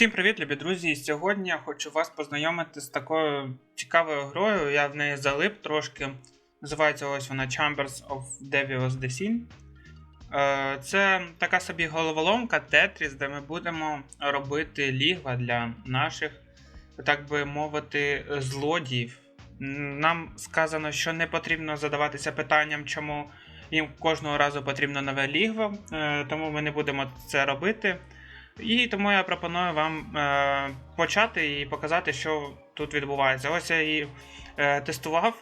Всім привіт, любі друзі! Сьогодні я хочу вас познайомити з такою цікавою грою. Я в неї залип трошки. Називається ось вона Chambers of Devious the Sin. Е, Це така собі головоломка Tetris, де ми будемо робити лігва для наших, так би мовити, злодіїв. Нам сказано, що не потрібно задаватися питанням, чому їм кожного разу потрібно нове лігво, е, тому ми не будемо це робити. І тому я пропоную вам е, почати і показати, що тут відбувається. Ось я її е, тестував,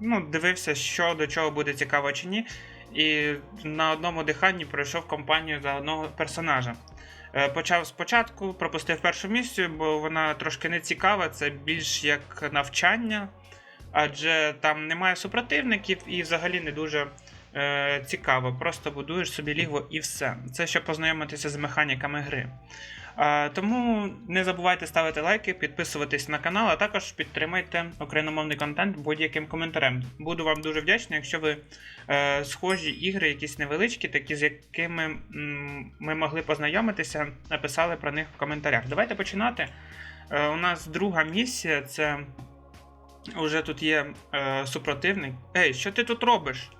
ну, дивився, що до чого буде цікаво чи ні. І на одному диханні пройшов кампанію за одного персонажа. Е, почав спочатку, пропустив першу місію, бо вона трошки не цікава, це більш як навчання, адже там немає супротивників і взагалі не дуже е, цікаво. Просто будуєш собі лігво і все. Це щоб познайомитися з механіками гри. А, тому не забувайте ставити лайки, підписуватись на канал, а також підтримайте україномовний контент будь-яким коментарем. Буду вам дуже вдячний, якщо ви е, схожі ігри, якісь невеличкі, такі з якими м, ми могли познайомитися, написали про них в коментарях. Давайте починати. Е, у нас друга місія це. Уже тут є е, супротивник. Ей, що ти тут робиш?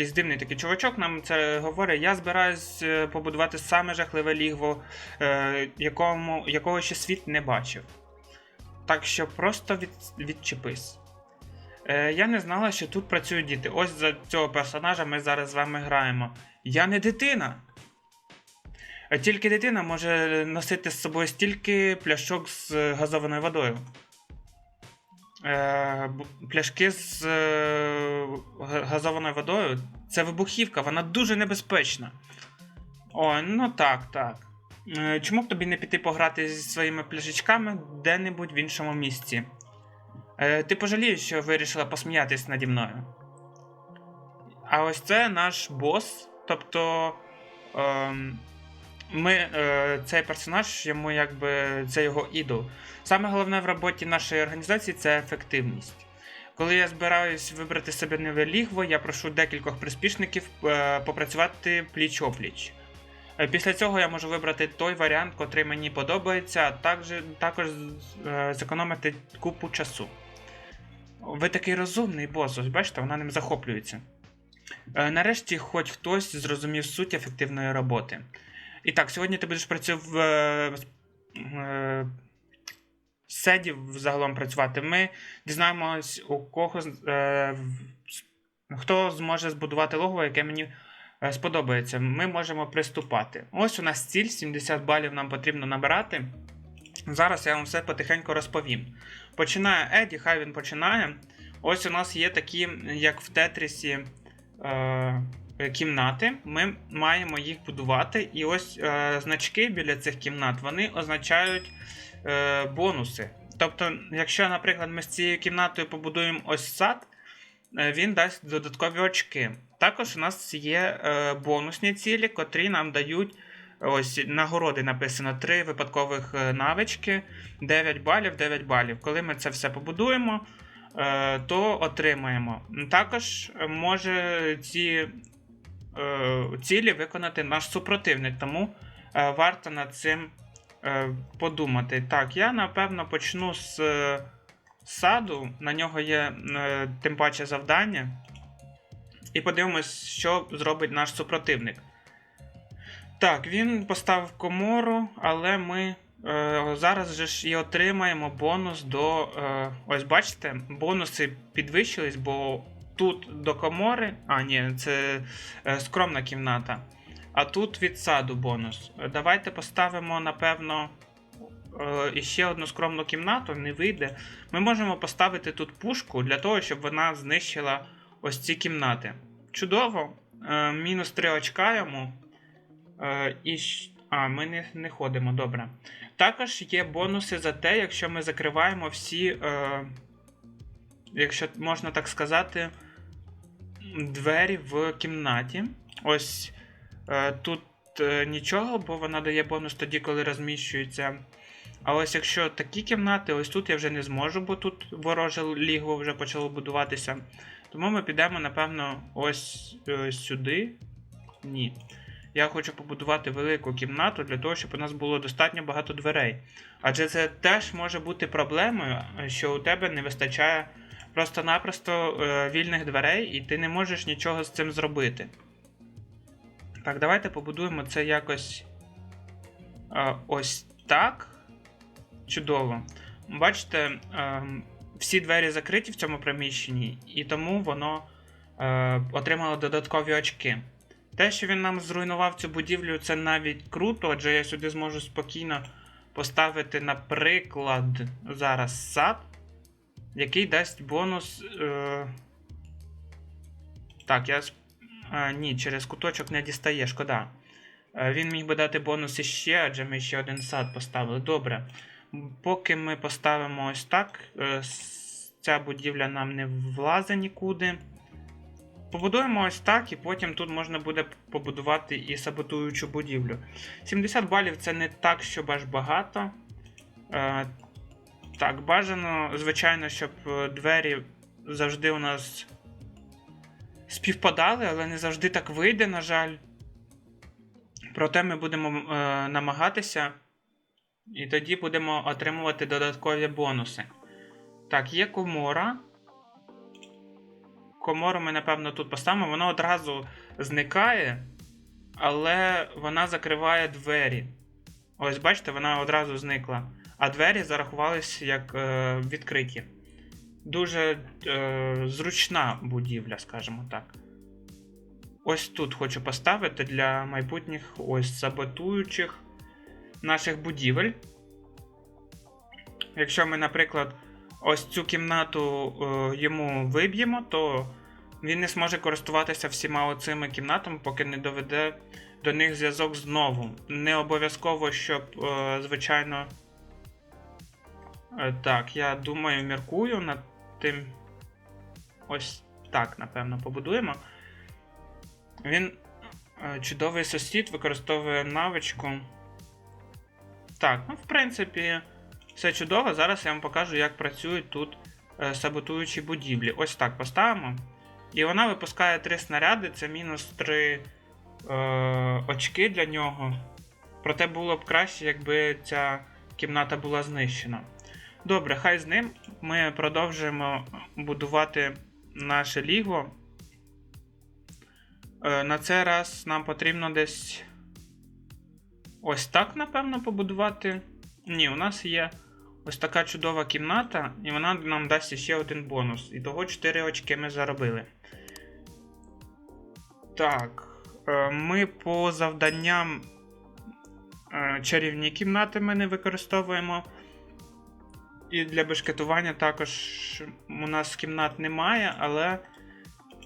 Якийсь дивний такий чувачок нам це говорить. Я збираюсь е, побудувати саме жахливе лігво, е, якому, якого ще світ не бачив. Так що просто від, відчепись. Е, я не знала, що тут працюють діти. Ось за цього персонажа ми зараз з вами граємо. Я не дитина. Тільки дитина може носити з собою стільки пляшок з газованою водою. Е, пляшки з е, газованою водою це вибухівка, вона дуже небезпечна. О, ну так, так. Е, Чому б тобі не піти пограти зі своїми пляшечками де-небудь в іншому місці? Ти пожалієш, що вирішила посміятись наді мною. А ось це наш бос. Тобто. Ем, ми, е, цей персонаж, йому якби це його ідол. Саме головне в роботі нашої організації це ефективність. Коли я збираюсь вибрати себе нове лігво, я прошу декількох приспішників е, попрацювати пліч-опліч. Е, Після цього я можу вибрати той варіант, котрий мені подобається, а також, також зекономити купу часу. Ви такий розумний бос, ось бачите, вона ним захоплюється. Нарешті, хоч хтось зрозумів суть ефективної роботи. І так, сьогодні ти будеш працювати в е, е, седів загалом працювати. Ми дізнаємось, у кого е, хто зможе збудувати логово, яке мені е, сподобається. Ми можемо приступати. Ось у нас ціль, 70 балів нам потрібно набирати. Зараз я вам все потихеньку розповім. Починає Еді, хай він починає. Ось у нас є такі, як в Тетрісі. Е, кімнати, ми маємо їх будувати. І ось е, значки біля цих кімнат вони означають е, бонуси. Тобто, якщо, наприклад, ми з цією кімнатою побудуємо ось сад, е, він дасть додаткові очки. Також у нас є е, бонусні цілі, котрі нам дають. Ось нагороди написано 3 випадкових е, навички, 9 балів, 9 балів. Коли ми це все побудуємо, е, то отримаємо. Також е, може ці е, цілі виконати наш супротивник, тому е, варто над цим е, подумати. Так, я напевно почну з е, саду, на нього є е, тим паче завдання. І подивимось, що зробить наш супротивник. Так, він поставив комору, але ми е, зараз же ж і отримаємо бонус до. Е, ось бачите, бонуси підвищились, бо тут до комори. А, ні, це е, скромна кімната. А тут від саду бонус. Давайте поставимо, напевно, е, іще одну скромну кімнату, не вийде. Ми можемо поставити тут пушку для того, щоб вона знищила ось ці кімнати. Чудово. Е, мінус 3 очка йому. І... А, ми не, не ходимо, добре. Також є бонуси за те, якщо ми закриваємо всі, якщо можна так сказати, двері в кімнаті. Ось е, тут е, нічого, бо вона дає бонус тоді, коли розміщується. А ось якщо такі кімнати, ось тут я вже не зможу, бо тут вороже лігво вже почало будуватися. Тому ми підемо, напевно, ось е, сюди. Ні. я хочу побудувати велику кімнату для того, щоб у нас було достатньо багато дверей. Адже це теж може бути проблемою, що у тебе не вистачає просто-напросто е, вільних дверей, і ти не можеш нічого з цим зробити. Так, давайте побудуємо це якось е, ось так. Чудово. Бачите, е, всі двері закриті в цьому приміщенні, і тому воно отримало додаткові очки. Те, що він нам зруйнував цю будівлю, це навіть круто, адже я сюди зможу спокійно поставити, наприклад, зараз сад, який дасть бонус. Е... Так, я. А, ні, через куточок не дістає, шкода. Е, Він міг би дати бонус іще, адже ми ще один сад поставили. Добре. Поки ми поставимо ось так, е, ця будівля нам не влазить нікуди. Побудуємо ось так, і потім тут можна буде побудувати і саботуючу будівлю. 70 балів це не так, щоб аж багато. Е, так, бажано, звичайно, щоб е, двері завжди у нас співпадали, але не завжди так вийде, на жаль. Проте ми будемо е, намагатися, і тоді будемо отримувати додаткові бонуси. Так, є комора. Комору ми, напевно, тут поставимо. Вона одразу зникає, але вона закриває двері. Ось, бачите, вона одразу зникла. А двері зарахувались як е, відкриті. Дуже е, зручна будівля, скажімо так. Ось тут хочу поставити для майбутніх ось саботуючих наших будівель. Якщо ми, наприклад, ось цю кімнату е, йому виб'ємо, то він не зможе користуватися всіма оцими кімнатами, поки не доведе до них зв'язок знову. Не обов'язково, щоб, е, звичайно. Е, так, я думаю, міркую над тим. Ось так, напевно, побудуємо. Він е, чудовий сусід, використовує навичку. Так, ну, в принципі, все чудово. Зараз я вам покажу, як працюють тут е, саботуючі будівлі. Ось так поставимо. І вона випускає 3 снаряди, це мінус 3 е, очки для нього. Проте було б краще, якби ця кімната була знищена. Добре, хай з ним. Ми продовжуємо будувати наше ліго. Е, на цей раз нам потрібно десь ось так, напевно, побудувати. Ні, у нас є ось така чудова кімната, і вона нам дасть ще один бонус. І того 4 очки ми заробили. Так. е, Ми по завданням е, чарівні кімнати ми не використовуємо. І для бешкетування також у нас кімнат немає, але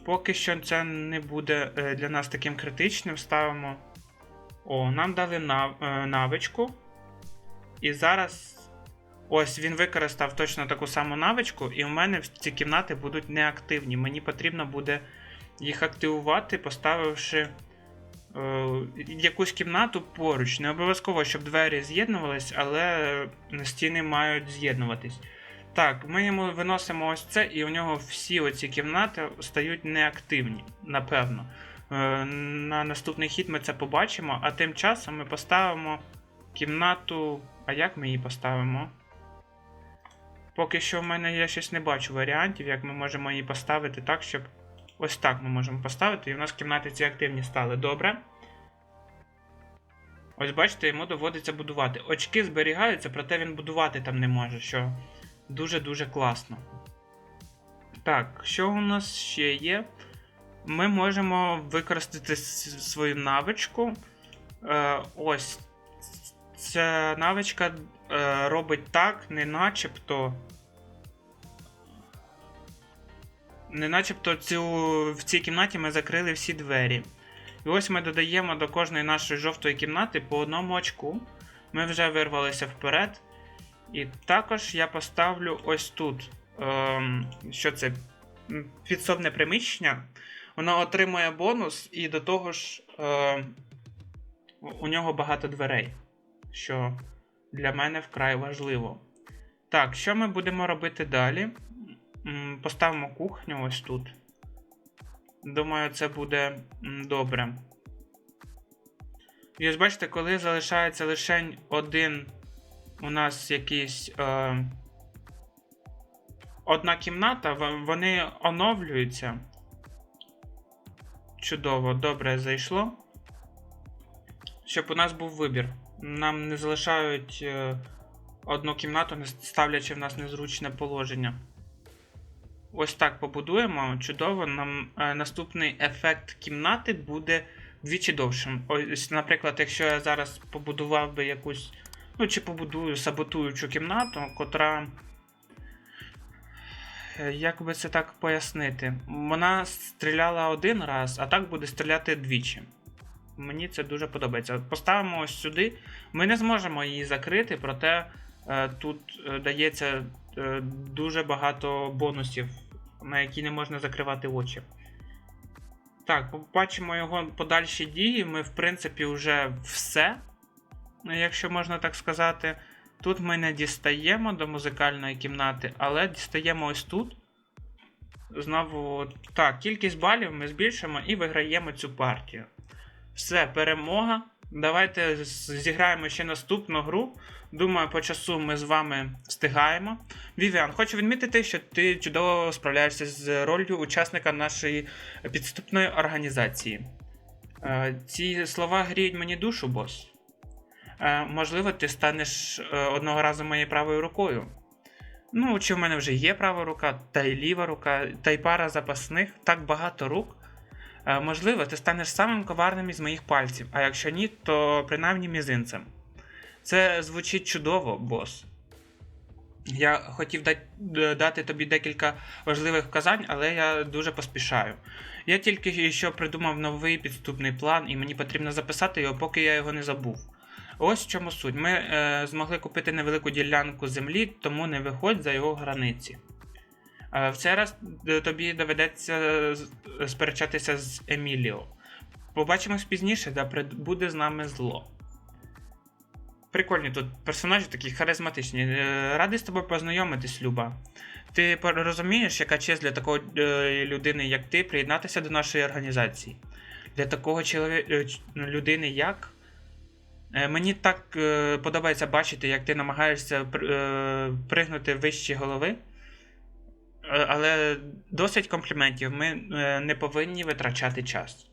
поки що це не буде е, для нас таким критичним. Ставимо. О, нам дали е, навичку. І зараз. Ось він використав точно таку саму навичку, і у мене ці кімнати будуть неактивні. Мені потрібно буде їх активувати, поставивши якусь кімнату поруч. Не обов'язково, щоб двері з'єднувались, але стіни мають з'єднуватись. Так, ми йому виносимо ось це, і у нього всі оці кімнати стають неактивні, напевно. Е, на наступний хід ми це побачимо, а тим часом ми поставимо кімнату. А як ми її поставимо? Поки що в мене я щось не бачу варіантів, як ми можемо її поставити так, щоб. Ось так ми можемо поставити, і у нас кімнати ці активні стали. Добре. Ось бачите, йому доводиться будувати. Очки зберігаються, проте він будувати там не може, що дуже-дуже класно. Так, що у нас ще є? Ми можемо використати свою навичку. Е, ось. Ця навичка е, робить так, не начебто. Не начебто цю, в цій кімнаті ми закрили всі двері. І ось ми додаємо до кожної нашої жовтої кімнати по одному очку. Ми вже вирвалися вперед. І також я поставлю ось тут. Ем, що це? Підсобне приміщення. Воно отримує бонус, і до того ж е, у нього багато дверей. Що для мене вкрай важливо. Так, що ми будемо робити далі? Поставимо кухню ось тут. Думаю, це буде добре. І ось бачите, коли залишається лише один у нас якийсь. Е, одна кімната, вони оновлюються. Чудово, добре зайшло. Щоб у нас був вибір. Нам не залишають е, одну кімнату, не ставлячи в нас незручне положення. Ось так побудуємо. Чудово. Нам е, наступний ефект кімнати буде двічі довшим. Ось, наприклад, якщо я зараз побудував би якусь. Ну, чи побудую саботуючу кімнату, котра. Е, Як би це так пояснити? Вона стріляла один раз, а так буде стріляти двічі. Мені це дуже подобається. Поставимо ось сюди. Ми не зможемо її закрити, проте е, тут е, дається е, дуже багато бонусів, на які не можна закривати очі. Так, побачимо його подальші дії. Ми, в принципі, вже все, якщо можна так сказати. Тут ми не дістаємо до музикальної кімнати, але дістаємо ось тут. Знову так, кількість балів ми збільшимо і виграємо цю партію. Все, перемога. Давайте зіграємо ще наступну гру. Думаю, по часу ми з вами встигаємо. Вівіан, хочу відмітити, що ти чудово справляєшся з ролью учасника нашої підступної організації. Е, Ці слова гріють мені душу, бос. Е, Можливо, ти станеш е, одного разу моєю правою рукою. Ну, чи в мене вже є права рука, та й ліва рука, та й пара запасних, так багато рук. Е, Можливо, ти станеш самим коварним із моїх пальців, а якщо ні, то принаймні мізинцем. Це звучить чудово, бос. Я хотів дати тобі декілька важливих вказань, але я дуже поспішаю. Я тільки що придумав новий підступний план, і мені потрібно записати його, поки я його не забув. Ось в чому суть. Ми е, змогли купити невелику ділянку землі, тому не виходь за його границі. В цей раз е, тобі доведеться сперечатися з Еміліо. Побачимось пізніше, прид- буде з нами зло. Прикольні тут персонажі такі харизматичні. Е, Радий з тобою познайомитись, Люба. Ти розумієш, яка честь для такої е, людини, як ти, приєднатися до нашої організації? Для такого чолові... людини, як Мені так подобається бачити, як ти намагаєшся пригнути вище голови. Але досить компліментів. Ми е, не повинні витрачати час.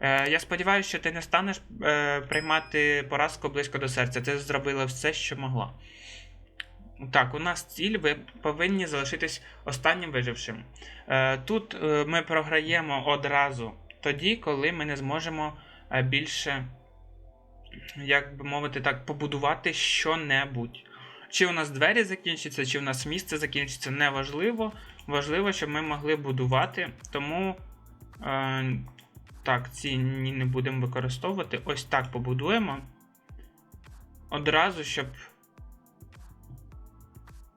Е, Я сподіваюся, що ти не станеш е, приймати поразку близько до серця. Ти зробила все, що могла. Так, у нас ціль, ви повинні залишитись останнім вижившим. Тут ми програємо одразу тоді, коли ми не зможемо більше як би мовити так, побудувати що-небудь. Чи у нас двері закінчаться, чи у нас місце закінчиться, неважливо. Важливо, щоб ми могли будувати. Тому е, так, ці не будемо використовувати. Ось так побудуємо. Одразу, щоб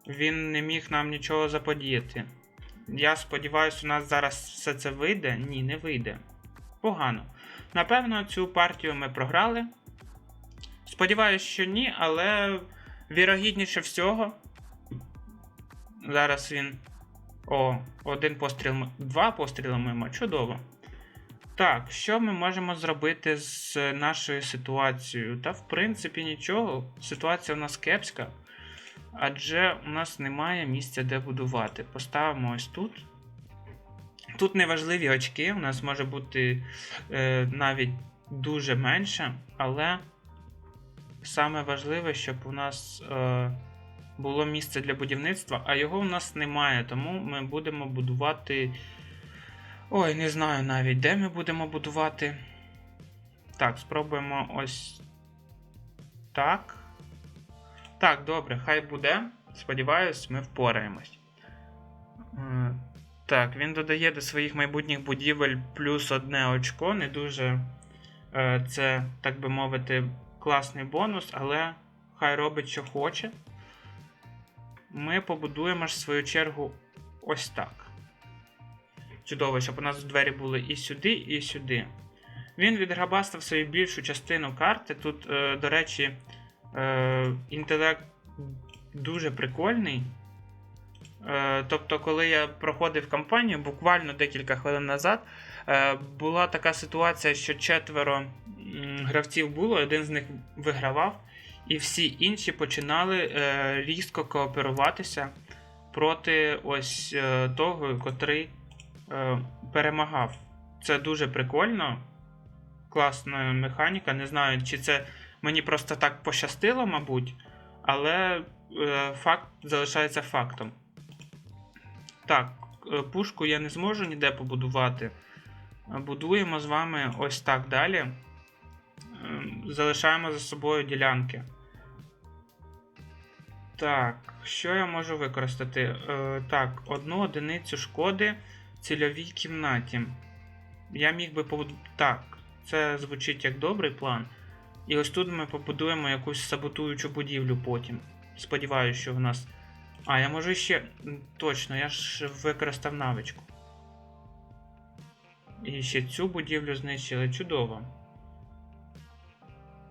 він не міг нам нічого заподіяти. Я сподіваюся, у нас зараз все це вийде. Ні, не вийде. Погано. Напевно, цю партію ми програли. Сподіваюсь, що ні, але вірогідніше всього. Зараз він. О, один постріл. Два постріли мимо. Чудово. Так, що ми можемо зробити з нашою ситуацією? Та, в принципі, нічого. Ситуація у нас кепська. Адже у нас немає місця, де будувати. Поставимо ось тут. Тут неважливі очки, у нас може бути е, навіть дуже менше, але саме важливе, щоб у нас е, було місце для будівництва, а його у нас немає, тому ми будемо будувати. Ой, не знаю навіть, де ми будемо будувати. Так, спробуємо ось так. Так, добре, хай буде. Сподіваюсь, ми впораємось. Е, Так, він додає до своїх майбутніх будівель плюс одне очко. Не дуже е, це, так би мовити, класний бонус, але хай робить, що хоче. Ми побудуємо ж свою чергу ось так. Чудово, щоб у нас двері були і сюди, і сюди. Він відграбастав свою більшу частину карти. Тут, е, до речі, е, інтелект дуже прикольний. Е, тобто, коли я проходив кампанію, буквально декілька хвилин назад, була така ситуація, що четверо гравців було, один з них вигравав, і всі інші починали е, різко кооперуватися проти ось е, того, котрий е, перемагав. Це дуже прикольно. Класна механіка. Не знаю, чи це мені просто так пощастило, мабуть, але факт залишається фактом. Так, пушку я не зможу ніде побудувати. Будуємо з вами ось так далі. Е, Залишаємо за собою ділянки. Так, що я можу використати? Е, так, одну одиницю шкоди цільовій кімнаті. Я міг би побудувати. Так, це звучить як добрий план. І ось тут ми побудуємо якусь саботуючу будівлю потім. Сподіваюся, що в нас. А, я можу ще. Точно, я ж використав навичку. І ще цю будівлю знищили. Чудово.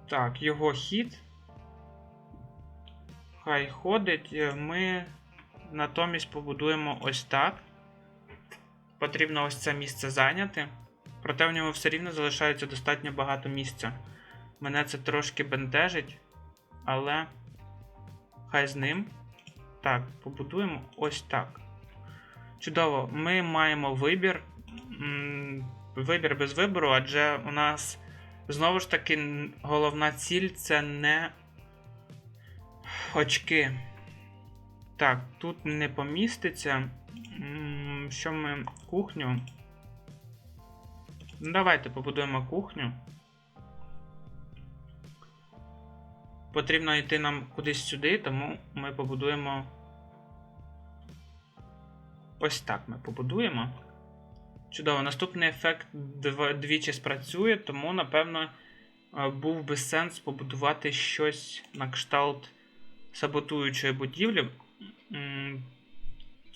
Так, його хід. Хай ходить. Е, Ми натомість побудуємо ось так. Потрібно ось це місце зайняти. Проте в ньому все рівно залишається достатньо багато місця. Мене це трошки бентежить, але хай з ним. Так, побудуємо ось так. Чудово, ми маємо вибір. Вибір без вибору, адже у нас знову ж таки головна ціль це не очки. Так, тут не поміститься. Що ми. Кухню. Ну, Давайте побудуємо кухню. Потрібно йти нам кудись сюди, тому ми побудуємо. Ось так ми побудуємо. Чудово, наступний ефект двічі спрацює, тому, напевно, е, був би сенс побудувати щось на кшталт саботуючої будівлі.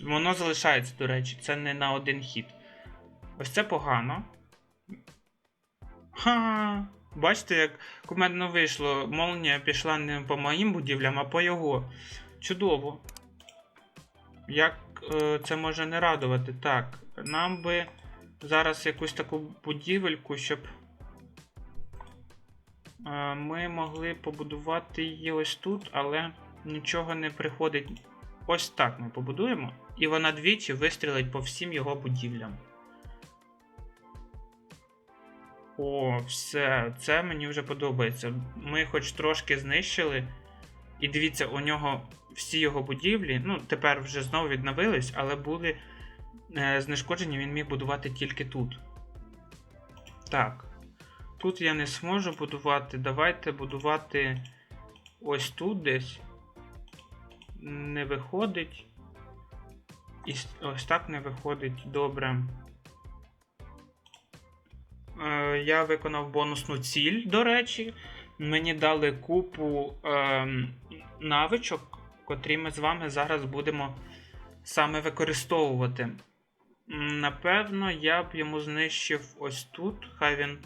Воно залишається, до речі, це не на один хід. Ось це погано. Ха! Бачите, як кумедно вийшло. Молнія пішла не по моїм будівлям, а по його. Чудово. Як е, це може не радувати? Так, нам би зараз якусь таку будівельку, щоб е, ми могли побудувати її ось тут, але нічого не приходить. Ось так ми побудуємо, і вона двічі вистрілить по всім його будівлям. О, все, це мені вже подобається. Ми хоч трошки знищили. І дивіться, у нього всі його будівлі, ну, тепер вже знову відновились, але були е, знешкоджені, він міг будувати тільки тут. Так. Тут я не зможу будувати. Давайте будувати ось тут десь. Не виходить. І ось так не виходить. Добре. Е, я виконав бонусну ціль, до речі. Мені дали купу ем, навичок, котрі ми з вами зараз будемо саме використовувати. Напевно, я б йому знищив ось тут. Хай він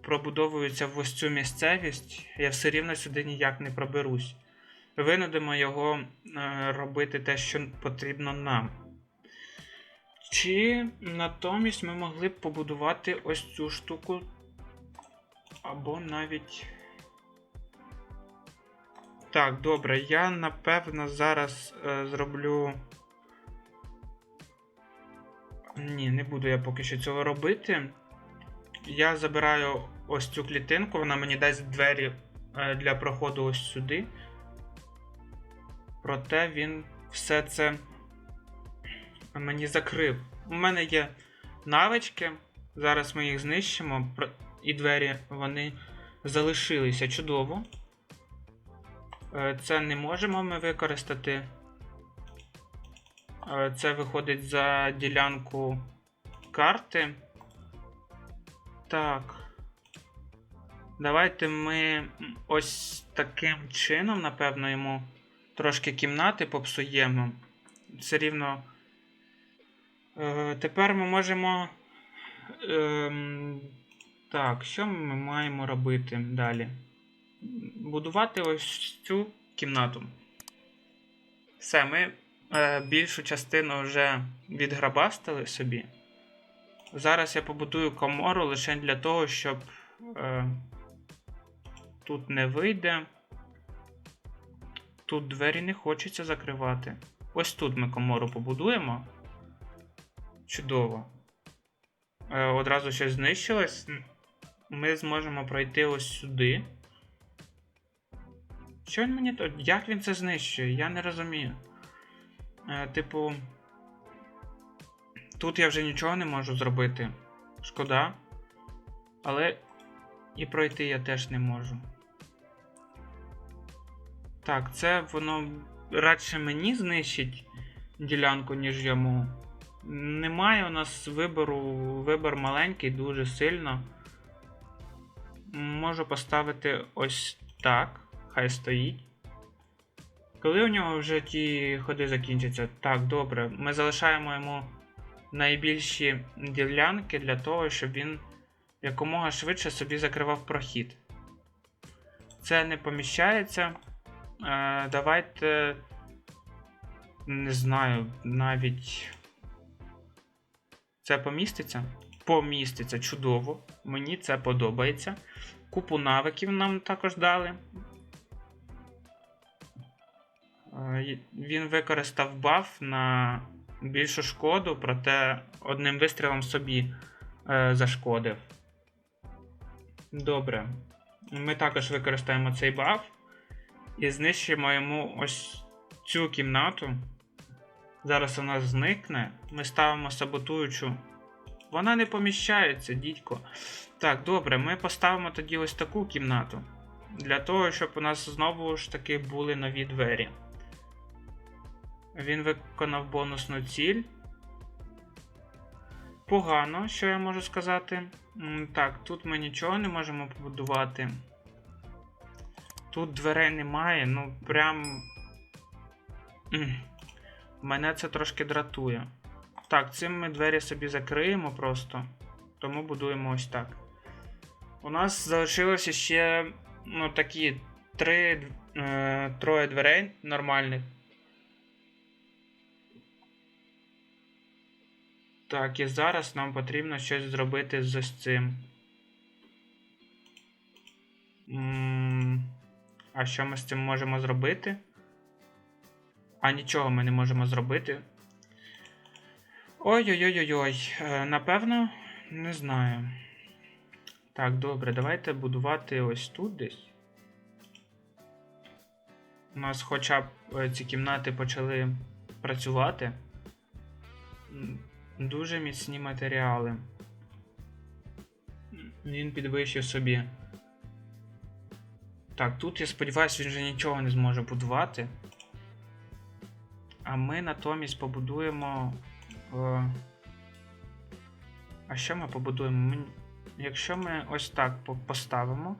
пробудовується в ось цю місцевість. Я все рівно сюди ніяк не проберусь. Винудимо його е, робити те, що потрібно нам. Чи натомість ми могли б побудувати ось цю штуку. Або навіть. Так, добре, я напевно зараз е, зроблю. Ні, не буду я поки що цього робити. Я забираю ось цю клітинку, вона мені дасть двері е, для проходу ось сюди. Проте він все це мені закрив. У мене є навички. Зараз ми їх знищимо. І двері вони залишилися чудово. Е, Це не можемо ми використати. Е, Це виходить за ділянку карти. Так. Давайте ми ось таким чином, напевно, йому трошки кімнати попсуємо. Все рівно. Е, тепер ми можемо. Ем, так, що ми маємо робити далі? Будувати ось цю кімнату. Все, ми е, більшу частину вже відграбастили собі. Зараз я побудую комору лише для того, щоб е, тут не вийде. Тут двері не хочеться закривати. Ось тут ми комору побудуємо. Чудово. Е, одразу щось знищилось. Ми зможемо пройти ось сюди. Що він мені тут? Як він це знищує? Я не розумію. Е, типу. Тут я вже нічого не можу зробити. Шкода. Але і пройти я теж не можу. Так, це воно радше мені знищить ділянку, ніж йому. Немає у нас вибору. Вибор маленький, дуже сильно. Можу поставити ось так. Хай стоїть. Коли у нього вже ті ходи закінчаться? Так, добре. Ми залишаємо йому найбільші ділянки для того, щоб він якомога швидше собі закривав прохід. Це не поміщається. Е, давайте. Не знаю, навіть. Це поміститься? Поміститься чудово. Мені це подобається. Купу навиків нам також дали. Е, Він використав баф на більшу шкоду, проте одним вистрілом собі е, зашкодив. Добре. Ми також використаємо цей баф і знищимо йому ось цю кімнату. Зараз вона зникне. Ми ставимо саботуючу. Вона не поміщається, дідько. Так, добре, ми поставимо тоді ось таку кімнату. Для того, щоб у нас знову ж таки були нові двері. Він виконав бонусну ціль. Погано, що я можу сказати. Так, тут ми нічого не можемо побудувати. Тут дверей немає, ну прям. Мене це трошки дратує. Так, цим ми двері собі закриємо просто. Тому будуємо ось так. У нас залишилося ще ну, такі три, е, троє дверей нормальних. Так, і зараз нам потрібно щось зробити з ось цим. А що ми з цим можемо зробити? А нічого ми не можемо зробити. Ой-ой-ой-ой-ой. Е, Напевно, не знаю. Так, добре, давайте будувати ось тут десь. У нас хоча б е, ці кімнати почали працювати. Дуже міцні матеріали. Він підвищив собі. Так, тут я сподіваюся, він вже нічого не зможе будувати. А ми натомість побудуємо. Е... А що ми побудуємо? Якщо ми ось так поставимо.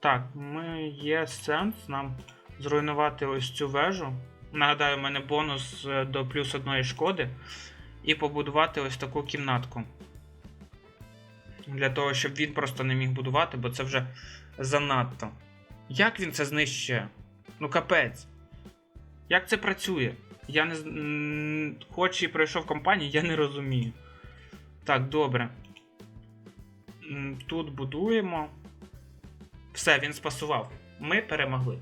Так, ми є сенс нам зруйнувати ось цю вежу. Нагадаю, у мене бонус е, до плюс одної шкоди. І побудувати ось таку кімнатку. Для того, щоб він просто не міг будувати, бо це вже занадто. Як він це знищує? Ну капець. Як це працює? Я не Хоч і пройшов компанію, я не розумію. Так, добре. Тут будуємо. Все, він спасував. Ми перемогли.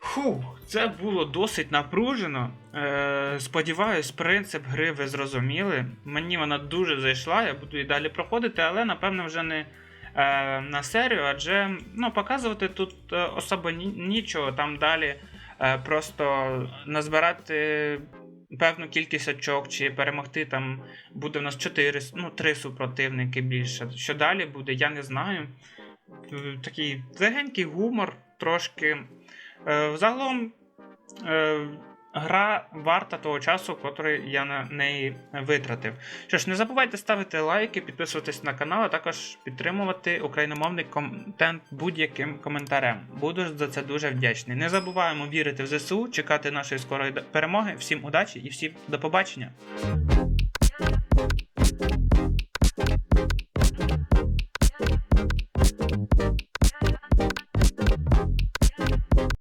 Фух, це було досить напружено. Е, сподіваюсь, принцип гри ви зрозуміли. Мені вона дуже зайшла, я буду і далі проходити, але напевно вже не е, на серію, адже ну, показувати тут е, особо нічого. Там далі е, просто назбирати певну кількість очок, чи перемогти там буде в нас 4, ну, 3 супротивники більше. Що далі буде, я не знаю. Е, Такий легенький гумор, трошки. Е, Загалом е, гра варта того часу, котрий я на неї витратив. Що ж, не забувайте ставити лайки, підписуватись на канал, а також підтримувати україномовний контент будь-яким коментарем. Буду за це дуже вдячний. Не забуваємо вірити в ЗСУ, чекати нашої скорої перемоги. Всім удачі і всім до побачення!